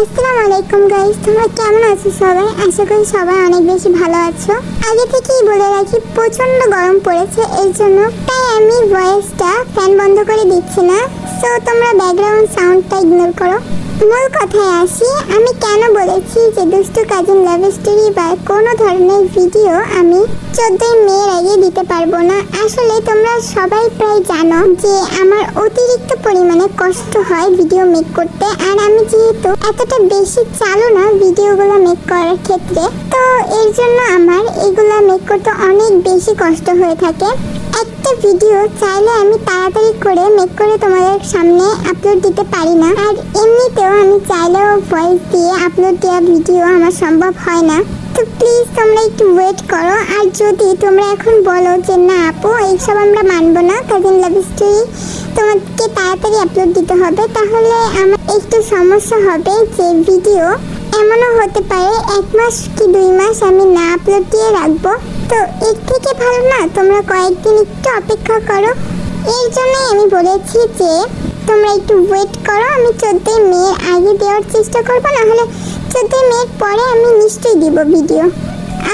আসসালামু আলাইকুম গাইস তোমরা কেমন আছো সবাই? আশা করি সবাই অনেক বেশি ভালো আছো। আগে থেকেই বলে রাখি প্রচণ্ড গরম পড়েছে, এর জন্য তাই আমি ভয়েসটা ফ্যান বন্ধ করে দিচ্ছি না। সো তোমরা ব্যাকগ্রাউন্ড সাউন্ডটা ইগনোর করো। মূল কথায় আসি, আমি কেন বলেছি যে দুষ্টু কাজিন লাভ স্টোরি বা কোনো ধরনের ভিডিও আমি চোদ্দই মেয়ের আগে দিতে পারব না। আসলে তোমরা সবাই প্রায় জানো যে আমার অতিরিক্ত পরিমাণে কষ্ট হয় ভিডিও মেক করতে। আর আমি যেহেতু এতটা বেশি চালু না ভিডিওগুলো মেক করার ক্ষেত্রে, তো এর জন্য আমার এগুলো মেক করতে অনেক বেশি কষ্ট হয়ে থাকে। একটা ভিডিও চাইলে আমি তাড়াতাড়ি করে মেক করে তোমাদের সামনে আপলোড দিতে পারি না। আর এমনিতেও আমি চাইলেও ভয়েস দিয়ে আপলোড দেওয়া ভিডিও আমার সম্ভব হয় না। তো প্লিজ তোমরা একটু ওয়েট করো। আর যদি তোমরা এখন বলো যে, না আপু, এইসব আমরা মানবো না। কাজিন লাভ স্টোরি তোমাকে তাড়াতাড়ি আপলোড দিতে হবে। তাহলে আমার একটু সমস্যা হবে যে ভিডিও এমনও হতে পারে, এক মাস কি দুই মাস আমি না আপলোড দিয়ে রাখব। তো এর থেকে ভালো না, তোমরা কয়েকদিন একটু অপেক্ষা করো। এর জন্যই আমি বলেছি যে, তোমরা একটু ওয়েট করো, আমি চোদ্দোই মেয়ের আগে দেওয়ার চেষ্টা করব, নাহলে চোদ্দোই মেয়ের পরে আমি নিশ্চয়ই দিব ভিডিও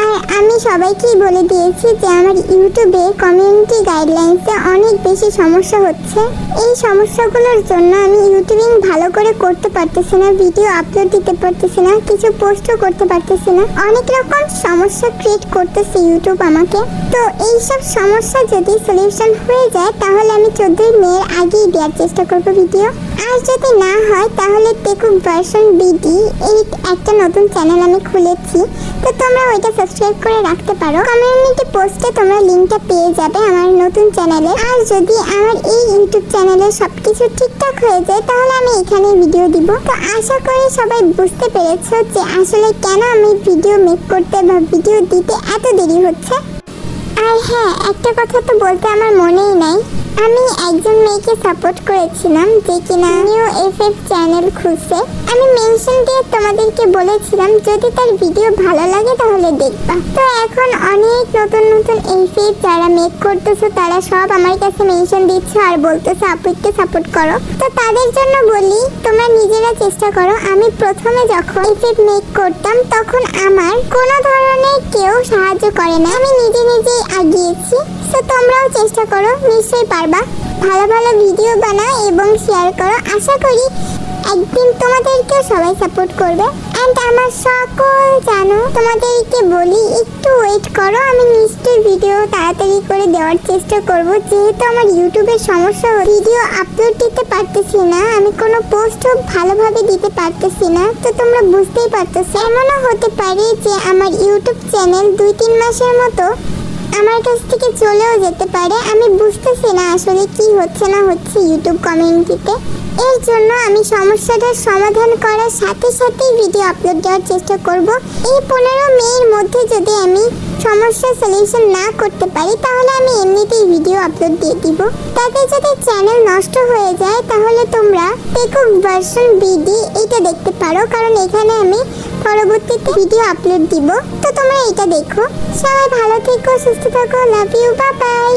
আর আমি সবাইকেই বলে দিয়েছি যে আমার ইউটিউবে কমিউনিটি গাইডলাইন্সে অনেক বেশি সমস্যা হচ্ছে। এই সমস্যাগুলোর জন্য আমি ইউটিউবিং ভালো করে করতে পারতেছি না ভিডিও আপলোড দিতে পারতেছি না, কিছু পোস্টও করতে পারতেছি না। অনেক রকম সমস্যা ক্রিয়েট করতেছে ইউটিউব আমাকে। তো এই সব সমস্যা যদি সলিউশন হয়ে যায়, তাহলে আমি চোদ্দই মেয়ের আগেই দেওয়ার চেষ্টা করব ভিডিও আর যদি না হয়, তাহলে টেকুক ভার্সন বিডি এই একটা নতুন চ্যানেল আমি খুলেছি। তো তোমরা ওইটা সাবস্ক্রাইব করে রাখতে পারো। কমিউনিটি পোস্টে তোমরা লিঙ্কটা পেয়ে যাবে আমার নতুন চ্যানেলে আর যদি আমার এই ইউটিউব চ্যানেলে সব কিছু ঠিকঠাক হয়ে যায়, তাহলে আমি এখানে ভিডিও দিব। তো আশা করি সবাই বুঝতে পেরেছ যে আসলে কেন আমি ভিডিও মেক করতে বা ভিডিও দিতে এত দেরি হচ্ছে। আর হ্যাঁ একটা কথা তো বলতে আমার মনেই নাই। আমি একজন মেয়েকে সাপোর্ট করেছিলাম যে কিনা নিউ এফ এফ চ্যানেল খুলছে। আমি মেনশন দিয়ে তোমাদেরকে বলেছিলাম, যদি তার ভিডিও ভালো লাগে তাহলে দেখবা। তো এখন অনেক নতুন নতুন এফ এফ যারা মেক করতেছো, তারা সব আমার কাছে মেনশন দিচ্ছে আর বলতেছে আপু একটু সাপোর্ট করো। তো তাদের জন্য বলি, তোমরা নিজেরা চেষ্টা করো। আমি প্রথমে যখন এফ এফ মেক করতাম, তখন আমার কোনো ধরনের কেউ সাহায্য করে না আমি নিজে আগিয়েছি তো তোমরাও চেষ্টা করো, নিশ্চয়ই পারবা। ভালো ভালো ভিডিও বানাও এবং শেয়ার করো। আশা করি একদিন তোমাদেরকেও সবাই সাপোর্ট করবে। অ্যান্ড আমার সকল জানো, তোমাদেরকে বলি, একটু ওয়েট করো। আমি নিশ্চয়ই ভিডিও তাড়াতাড়ি করে দেওয়ার চেষ্টা করব। যেহেতু আমার ইউটিউবের সমস্যা ভিডিও আপলোড দিতে পারতেছি না। আমি কোনো পোস্টও ভালোভাবে দিতে পারতেছি না। তো তোমরা বুঝতেই পারতেছো। এমনও হতে পারে যে আমার ইউটিউব চ্যানেল দুই তিন মাসের মতো আমার কাছ থেকে চলেও যেতে পারে। আমি বুঝতেছি না আসলে কি হচ্ছে না হচ্ছে ইউটিউব কমিউনিটিতে এর জন্য আমি সমস্যাটার সমাধান করার সাথে সাথেই ভিডিও আপলোড দেওয়ার চেষ্টা করব। এই পনেরো মেয়ের মধ্যে যদি আমি সমস্যার সলিউশন না করতে পারি, তাহলে আমি এমনিতেই ভিডিও আপলোড দিয়ে দিব। তাতে যদি চ্যানেল নষ্ট হয়ে যায়, তাহলে তোমরা টেকুক ভার্সন বিডি এটা দেখতে পারো। কারণ এখানে আমি পরবর্তীতে ভিডিও আপলোড দিব। তো তোমরা এটা দেখো। সবাই ভালো থেকো, সুস্থ থাকো লাভ ইউ বাই বাই